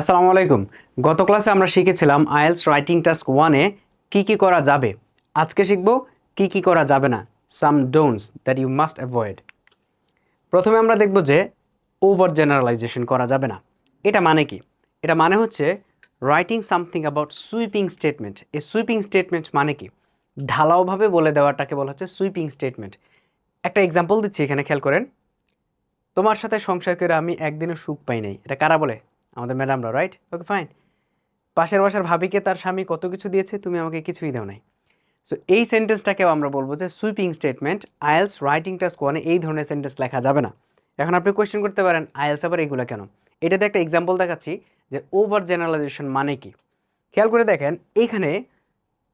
আসসালামু আলাইকুম। গত ক্লাসে আমরা শিখেছিলাম আইএলস রাইটিং টাস্ক ওয়ানে কী কী করা যাবে। আজকে শিখব কী কী করা যাবে না। Some don'ts that you must avoid. প্রথমে আমরা দেখব যে ওভার জেনারেলাইজেশন করা যাবে না। এটা মানে কি? এটা মানে হচ্ছে writing something about sweeping statement. এই সুইপিং স্টেটমেন্ট মানে কি? ঢালাওভাবে বলে দেওয়াটাকে বলা হচ্ছে সুইপিং স্টেটমেন্ট। একটা এক্সাম্পল দিচ্ছি এখানে, খেয়াল করেন। তোমার সাথে সংসার করে আমি একদিনও সুখ পাই নাই। এটা কারা বলে? আমাদের ম্যাডামরা রাইট ওকে ফাইন পাশের বাসার ভাবিকে তার স্বামী কত কিছু দিয়েছে তুমি আমাকে কিছুই দাও নাই। সো এই সেন্টেন্সটাকেও আমরা বলব যে sweeping statement IELTS writing task ওয়ানে এই ধরনের সেন্টেন্স লেখা যাবে না। এখন আপনি কোয়েশ্চেন করতে পারেন আইএলস আবার এইগুলো কেন? এটাতে একটা এক্সাম্পল দেখাচ্ছি যে ওভার জেনারেলাইজেশন মানে কি? খেয়াল করে দেখেন, এখানে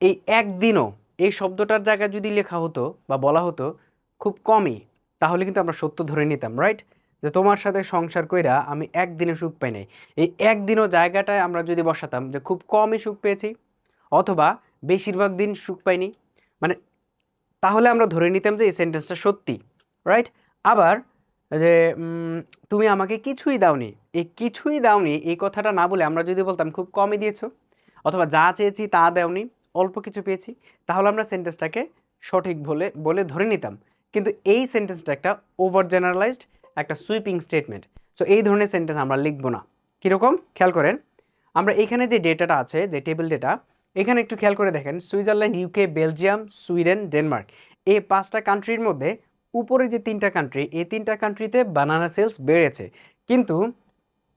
এই একদিনও এই শব্দটার জায়গায় যদি লেখা হতো বা বলা হতো, খুব কমই। তাহলে কিন্তু আমরা সত্য ধরে নিতাম রাইট যে তোমার সাথে সংসার কইরা আমি একদিনে সুখ পাই নাই। এই একদিনও জায়গাটায় আমরা যদি বসাতাম যে খুব কমই সুখ পেয়েছি, অথবা বেশিরভাগ দিন সুখ পাইনি মানে তাহলে আমরা ধরে নিতাম যে এই সেন্টেন্সটা সত্যি রাইট আবার যে তুমি আমাকে কিছুই দাওনি, এই কিছুই দাওনি, এই কথাটা না বলে আমরা যদি বলতাম খুব কমই দিয়েছ, অথবা যা চেয়েছি তা দেওনি, অল্প কিছু পেয়েছি, তাহলে আমরা সেন্টেন্সটাকে সঠিক বলে বলে ধরে নিতাম। কিন্তু এই সেন্টেন্সটা একটা ওভার জেনারেলাইজড একটা সুইপিং স্টেটমেন্ট সো এই ধরনের সেন্টেন্স আমরা লিখব না। কীরকম? খেয়াল করেন। আমরা এখানে যে ডেটাটা আছে, যে টেবিল ডেটা এখানে একটু খেয়াল করে দেখেন। Switzerland UK Belgium Sweden Denmark এই পাঁচটা কান্ট্রির মধ্যে উপরে যে তিনটা কান্ট্রি এই তিনটা কান্ট্রিতে বানানা সেলস বেড়েছে। কিন্তু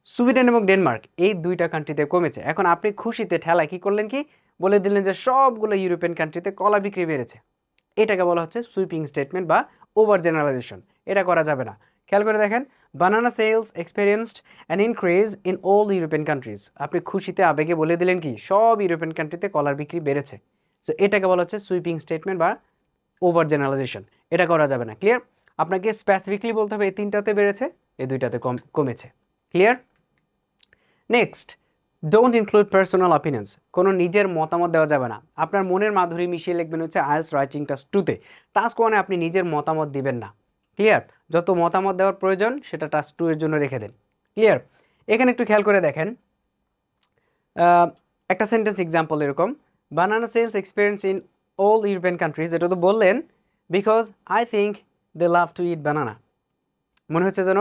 সুইডেন এবং ডেনমার্ক এই দুইটা কান্ট্রিতে কমেছে। এখন আপনি খুশিতে ঠেলায় কী করলেন কি? বলে দিলেন যে সবগুলো ইউরোপিয়ান কান্ট্রিতে কলা বিক্রি বেড়েছে। এটাকে বলা হচ্ছে সুইপিং স্টেটমেন্ট বা ওভার জেনারেলাইজেশন এটা করা যাবে না। খেয়াল করে দেখেন banana sales experienced an increase in all European countries আপনি খুশিতে, আবেগে বলে দিলেন কি, সব ইউরোপিয়ান কান্ট্রিতে কলার বিক্রি বেড়েছে। সো এটাকে বলা হচ্ছে সুইপিং স্টেটমেন্ট বা ওভার জেনারেলাইজেশন এটা করা যাবে না ক্লিয়ার আপনাকে স্পেসিফিকলি বলতে হবে, এই তিনটাতে বেড়েছে, এই দুইটাতে কম, কমেছে। Clear next don't include personal opinions কোনো নিজের মতামত দেওয়া যাবে না। আপনার মনের মাধুরী মিশিয়ে লিখবেন হচ্ছে আইএলস রাইটিং টাস্ক টুতে টাস্ক ওয়ানে আপনি নিজের মতামত দিবেন না। ক্লিয়ার? যত মতামত দেওয়ার প্রয়োজন, সেটা টাস্ক টু এর জন্য রেখে দেন। ক্লিয়ার? এখানে একটু খেয়াল করে দেখেন। একটা সেন্টেন্স এক্সাম্পল এরকম। Banana sales experience in all European countries এটা তো বললেন because I think they love to eat banana মনে হচ্ছে যেন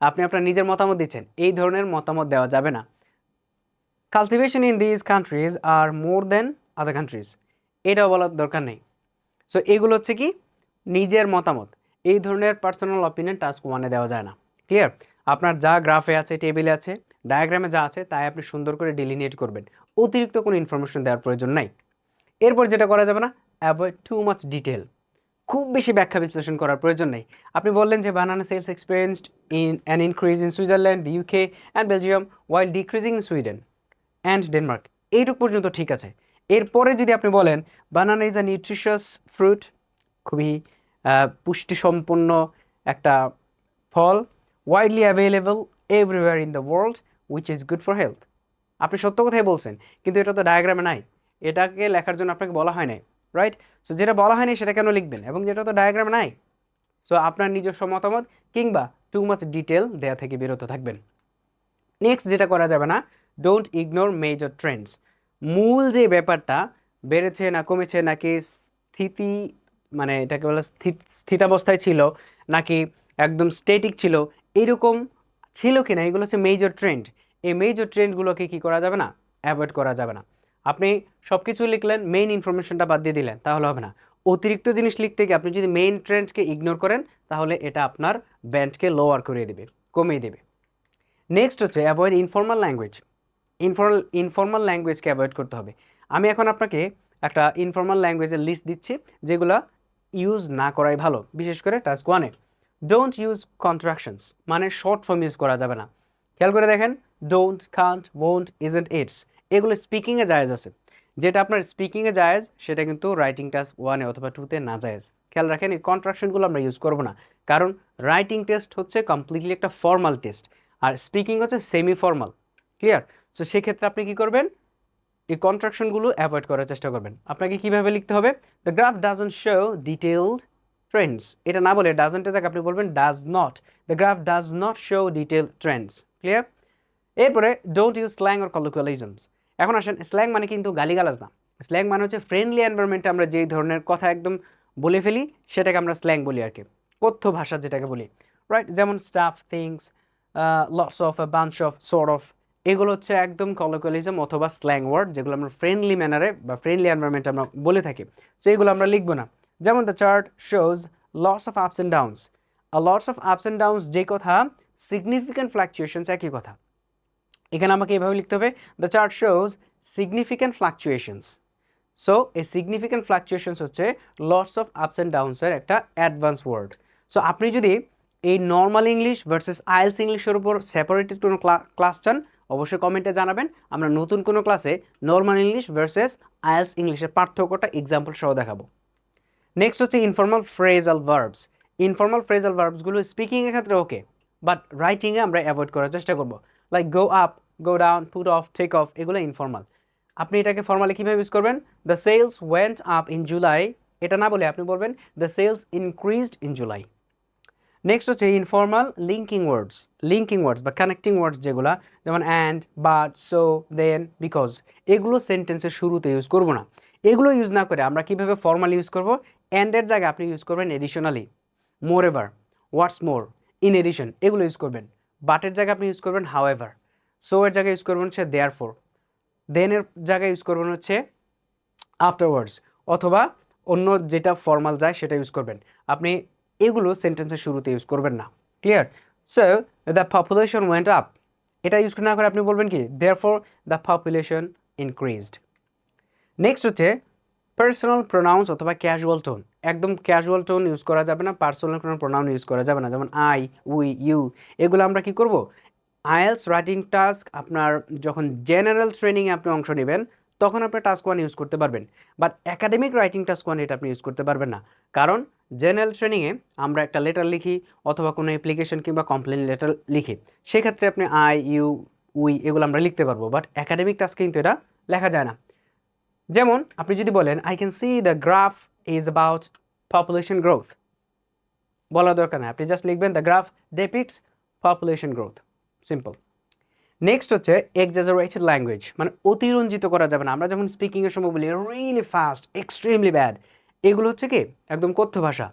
আপনি আপনার নিজের মতামত দিচ্ছেন। এই ধরনের মতামত দেওয়া যাবে না। Cultivation in these countries are more than other countries এটাও বলার দরকার নেই। সো এগুলো হচ্ছে কি? নিজের মতামত। এই ধরনের পার্সোনাল অপিনিয়ন টাস্ক ওয়ানে দেওয়া যায় না। ক্লিয়ার আপনার যা গ্রাফে আছে টেবিলে আছে ডায়াগ্রামে যা আছে, তাই আপনি সুন্দর করে ডিলিনিয়েট করবেন। অতিরিক্ত কোনো ইনফরমেশন দেওয়ার প্রয়োজন নাই। এরপর যেটা করা যাবে না অ্যাভয়েড টু মাচ ডিটেল খুব বেশি ব্যাখ্যা বিশ্লেষণ করার প্রয়োজন নেই। আপনি বললেন যে banana sales experienced in an increase in Switzerland UK and Belgium while decreasing in Sweden and Denmark এইটুকু পর্যন্ত ঠিক আছে। এরপরে যদি আপনি বলেন banana is a nutritious fruit খুবই আহ, পুষ্টিসম্পন্ন একটা ফল widely available everywhere in the world which is good for health আপনি সত্য কথাই বলছেন কিন্তু এটা তো ডায়াগ্রামে নাই। এটাকে লেখার জন্য আপনাকে বলা হয় নাই রাইট সো যেটা বলা হয়নি সেটা কেন লিখবেন? এবং যেটা তো ডায়াগ্রামে নাই। সো আপনার নিজস্ব মতামত কিংবা টু মাচ ডিটেল দেয়া থেকে বিরত থাকবেন। নেক্সট যেটা করা যাবে না ডোন্ট ইগনোর মেজর ট্রেন্ডস মূল যে ব্যাপারটা বেড়েছে না কমেছে নাকি স্থিতি মানে এটাকে বলে স্থিত- স্থিতাবস্থায় ছিল নাকি একদম স্টেটিক ছিল, এরকম ছিল কি না এগুলো হচ্ছে মেজর ট্রেন্ড এই মেজর ট্রেন্ডগুলোকে কি করা যাবে না? অ্যাভয়েড করা যাবে না। আপনি সব কিছু লিখলেন মেইন ইনফরমেশনটা বাদ দিয়ে দিলেন, তাহলে হবে না। অতিরিক্ত জিনিস লিখতে গিয়ে আপনি যদি মেইন ট্রেন্ডকে ইগনোর করেন, তাহলে এটা আপনার ব্যান্ডকে লোয়ার করে দেবে, কমিয়ে দেবে। নেক্সট হচ্ছে avoid informal language informal informal ল্যাঙ্গুয়েজকে avoid করতে হবে। আমি এখন আপনাকে একটা ইনফর্মাল ল্যাঙ্গুয়েজের লিস্ট দিচ্ছি, যেগুলো ইউজ না করাই ভালো, বিশেষ করে টাস্ক ওয়ানে ডোন্ট ইউজ কন্ট্রাকশনস মানে শর্ট ফর্ম ইউজ করা যাবে না। খেয়াল করে দেখেন don't can't won't is isn't it's এগুলো স্পিকিংয়ে জায়েজ আছে। যেটা আপনার স্পিকিংয়ে জায়েজ, সেটা কিন্তু রাইটিং টাস্ক ওয়ানে অথবা টুতে না জায়েজ। খেয়াল রাখেন, এই কন্ট্রাকশনগুলো আমরা ইউজ করব না। কারণ রাইটিং টেস্ট হচ্ছে কমপ্লিটলি একটা ফর্মাল টেস্ট আর স্পিকিং হচ্ছে সেমি ফর্মাল ক্লিয়ার সো সেক্ষেত্রে আপনি কি করবেন এই কন্ট্রাকশনগুলো অ্যাভয়েড করার চেষ্টা করবেন। আপনাকে কীভাবে লিখতে হবে? The graph doesn't show detailed trends এটা না বলে ডাজন্টের জায়গায় আপনি বলবেন does not the graph does not show detail trends clear এরপরে don't use slang or colloquialisms এখন আসেন স্ল্যাং মানে কিন্তু গালিগালাজ না। স্ল্যাং মানে হচ্ছে ফ্রেন্ডলি এনভায়রনমেন্টে আমরা যেই ধরনের কথা একদম বলে ফেলি, সেটাকে আমরা স্ল্যাং বলি আর কি। কথ্য ভাষা যেটাকে বলি। রাইট যেমন stuff things lots of bunch of sort of এগুলো হচ্ছে একদম কলোকুয়ালিজম অথবা স্ল্যাং ওয়ার্ড যেগুলো আমরা ফ্রেন্ডলি ম্যানারে বা ফ্রেন্ডলি এনভায়রনমেন্টে আমরা বলে থাকি। সো এগুলো আমরা লিখব না। যেমন the chart shows lots of ups and downs lots of ups and downs যে কথা সিগনিফিক্যান্ট ফ্লাকচুয়েশনস একই কথা। এখানে আমাকে এভাবে লিখতে হবে the chart shows significant fluctuations so এই সিগনিফিক্যান্ট ফ্লাকচুয়েশনস হচ্ছে লস অফ আপস অ্যান্ড ডাউন্সের একটা অ্যাডভান্স ওয়ার্ড সো আপনি যদি এই নর্মাল ইংলিশ ভার্সেস আইএলস ইংলিশের উপর সেপারেটেড কোনো ক্লাস চান অবশ্যই কমেন্টে জানাবেন। আমরা নতুন কোনো ক্লাসে নর্মাল ইংলিশ ভার্সেস আয়েলস ইংলিশের পার্থক্যটা এক্সাম্পল সহ দেখাবো। নেক্সট হচ্ছে informal phrasal verbs informal phrasal ভার্বসগুলো স্পিকিংয়ের ক্ষেত্রে ওকে বাট রাইটিংয়ে আমরা অ্যাভয়েড করার চেষ্টা করব। Like go up go down put off take off এগুলো ইনফর্মাল আপনি এটাকে ফর্মালি কীভাবে ইউজ করবেন? The sales went up in July এটা না বলে আপনি বলবেন the sales increased in July next হচ্ছে informal linking words linking words বা কানেক্টিং ওয়ার্ডস যেগুলো, যেমন and but so then because এগুলো সেন্টেন্সের শুরুতে ইউজ করব না। এগুলো ইউজ না করে আমরা কীভাবে ফর্মাল ইউজ করব? অ্যান্ডের জায়গায় আপনি ইউজ করবেন additionally moreover what's more in addition এগুলো ইউজ করবেন। বাটের জায়গায় আপনি ইউজ করবেন হাউ এভার সো এর জায়গায় ইউজ করবেন হচ্ছে দেয়ার ফোর দেনের জায়গায় ইউজ করবেন হচ্ছে আফটারওয়ার্ডস অথবা অন্য যেটা ফর্মাল যায় সেটা ইউজ করবেন। আপনি এগুলো সেন্টেন্সের শুরুতে ইউজ করবেন না। Clear so the population went up এটা ইউজ না করে আপনি বলবেন কি? Therefore the population increased next হচ্ছে পার্সোনাল প্রোনাউন্স অথবা ক্যাজুয়াল টোন একদম ক্যাজুয়াল টোন ইউজ করা যাবে না পার্সোনাল কোনো প্রোনাউন ইউজ করা যাবে না। যেমন আই উই ইউ এগুলো আমরা কি করব? আইএলস রাইটিং টাস্ক আপনার যখন জেনারেল ট্রেনিংয়ে আপনি অংশ নেবেন তখন আপনি টাস্ক ওয়ান ইউজ করতে পারবেন। But academic writing task one এটা আপনি ইউজ করতে পারবেন না। কারণ জেনারেল ট্রেনিংয়ে আমরা একটা লেটার লিখি অথবা কোনো অ্যাপ্লিকেশন কিংবা কমপ্লেন লেটার লিখি। সেক্ষেত্রে আপনি আই ইউ উই এগুলো আমরা লিখতে পারব। বাট একাডেমিক টাস্ক কিন্তু এটা লেখা যায় না। যেমন আপনি যদি বলেন I can see the graph is about population growth বলা দরকার না আপনি জাস্ট লিখবেন the graph depicts population growth simple next হচ্ছে এক্সাজারেটেড ল্যাঙ্গুয়েজ মানে অতিরঞ্জিত করা যাবে না। আমরা যখন স্পিকিংয়ের সময় বলি রিয়েলি ফাস্ট এক্সট্রিমলি ব্যাড এগুলো হচ্ছে কি? একদম কথ্য ভাষা।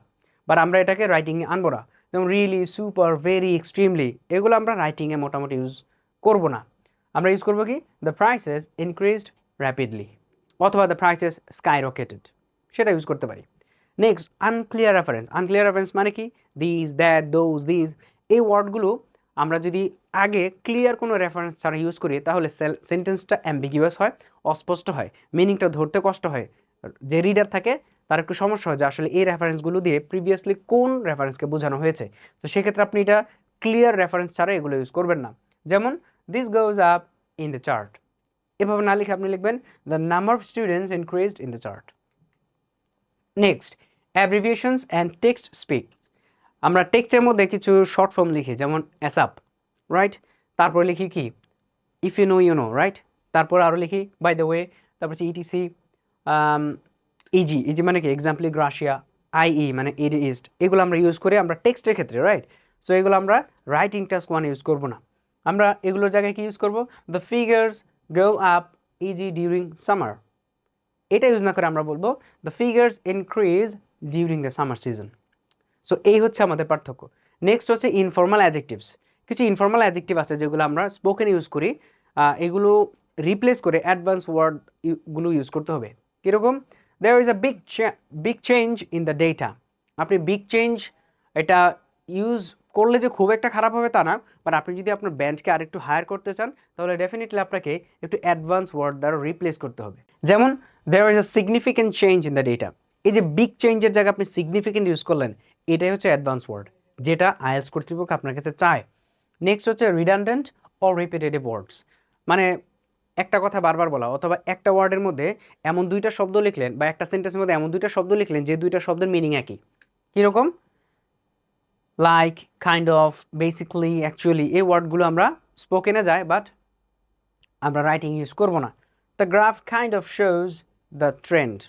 বাট আমরা এটাকে রাইটিংয়ে আনব না। যেমন রিয়েলি সুপার ভেরি এক্সট্রিমলি এগুলো আমরা রাইটিংয়ে মোটামুটি ইউজ করব না। আমরা ইউজ করব কি? দ্য প্রাইসেস ইনক্রিজড র্যাপিডলি অথবা দ্য প্রাইসেস স্কাই রকেটেড সেটা ইউজ করতে পারি। Next unclear reference unclear reference মানে কি? দিস দ্যাট দোজ দিস এই ওয়ার্ডগুলো আমরা যদি আগে ক্লিয়ার কোনো রেফারেন্স ছাড়া ইউজ করি, তাহলে সেন্টেন্সটা অ্যাম্বিগুয়াস হয়, অস্পষ্ট হয় মিনিংটা ধরতে কষ্ট হয়। যে রিডার থাকে, তার একটু সমস্যা হয় যে আসলে এই রেফারেন্সগুলো দিয়ে প্রিভিয়াসলি কোন রেফারেন্সকে বোঝানো হয়েছে। তো সেক্ষেত্রে আপনি এটা ক্লিয়ার রেফারেন্স ছাড়া এগুলো ইউজ করবেন না। যেমন this goes up in the chart এভাবে না লিখে আপনি লিখবেন the number of students increased in the chart next abbreviations and text speak আমরা টেক্সটের মধ্যে কিছু শর্ট ফর্ম লিখি, যেমন অ্যাসাপ রাইট তারপর লিখি কি? If you know you know right তারপর আরও লিখি বাই দ্য ওয়ে তারপর হচ্ছে ইটিসি ইজি ইজি মানে কি? এক্সাম্পলি গ্রাশিয়া আইই মানে ইড ইস্ট এগুলো আমরা ইউজ করি আমরা টেক্সটের ক্ষেত্রে রাইট সো এগুলো আমরা রাইটিং টাস্ক ওয়ান ইউজ করব না। আমরা এগুলোর জায়গায় কি ইউজ করব? The figures go up easy during summer এটা ইউজ না করে আমরা বলব the figures increase during the summer season so এই হচ্ছে আমাদের পার্থক্য। নেক্সট হচ্ছে ইনফর্মাল অ্যাজেক্টিভস কিছু ইনফর্মাল অ্যাজেক্টিভ আছে যেগুলো আমরা স্পোকেন ইউজ করি। এগুলো রিপ্লেস করে অ্যাডভান্স ওয়ার্ডগুলো ইউজ করতে হবে। কীরকম? There is a big big change in the data আপনি বিগ চেঞ্জ এটা ইউজ করলে যে খুব একটা খারাপ হবে তা না বাট আপনি যদি আপনার ব্যান্ডকে আরেকটু হায়ার করতে চান, তাহলে ডেফিনেটলি আপনাকে একটু অ্যাডভান্স ওয়ার্ড দ্বারা রিপ্লেস করতে হবে। যেমন there is a significant change in the data এই যে বিগ চেঞ্জের জায়গায় আপনি সিগনিফিক্যান্ট ইউজ করলেন এটাই হচ্ছে অ্যাডভান্স ওয়ার্ড যেটা আইএলস কর্তৃপক্ষ আপনার কাছে চায়। নেক্সট হচ্ছে রিডান্ডেন্ট অর রিপিটেটিভ ওয়ার্ডস মানে একটা কথা বারবার বলা, অথবা একটা ওয়ার্ডের মধ্যে এমন দুইটা শব্দ লিখলেন বা একটা সেন্টেন্সের মধ্যে এমন দুইটা শব্দ লিখলেন যে দুইটা শব্দের মিনিং একই। কীরকম? Like kind of basically actually এই ওয়ার্ডগুলো আমরা স্পোকেনে যায় বাট আমরা রাইটিং ইউজ করব না। The graph kind of shows the trend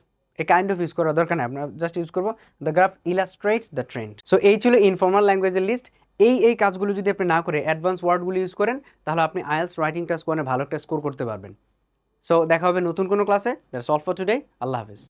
এই কাইন্ড অফ ইউজ করার দরকার নেই। আপনার জাস্ট ইউজ করব। The graph illustrates the trend so এই ছিল ইনফর্মাল ল্যাঙ্গুয়েজের লিস্ট এই এই কাজগুলো যদি আপনি না করে অ্যাডভান্স ওয়ার্ডগুলো ইউজ করেন, তাহলে আপনি আয়েলস রাইটিং টাস্ক ওয়ানে ভালো একটা স্কোর করতে পারবেন। সো দেখা হবে নতুন কোনো ক্লাসে that's all for today Allah Hafiz.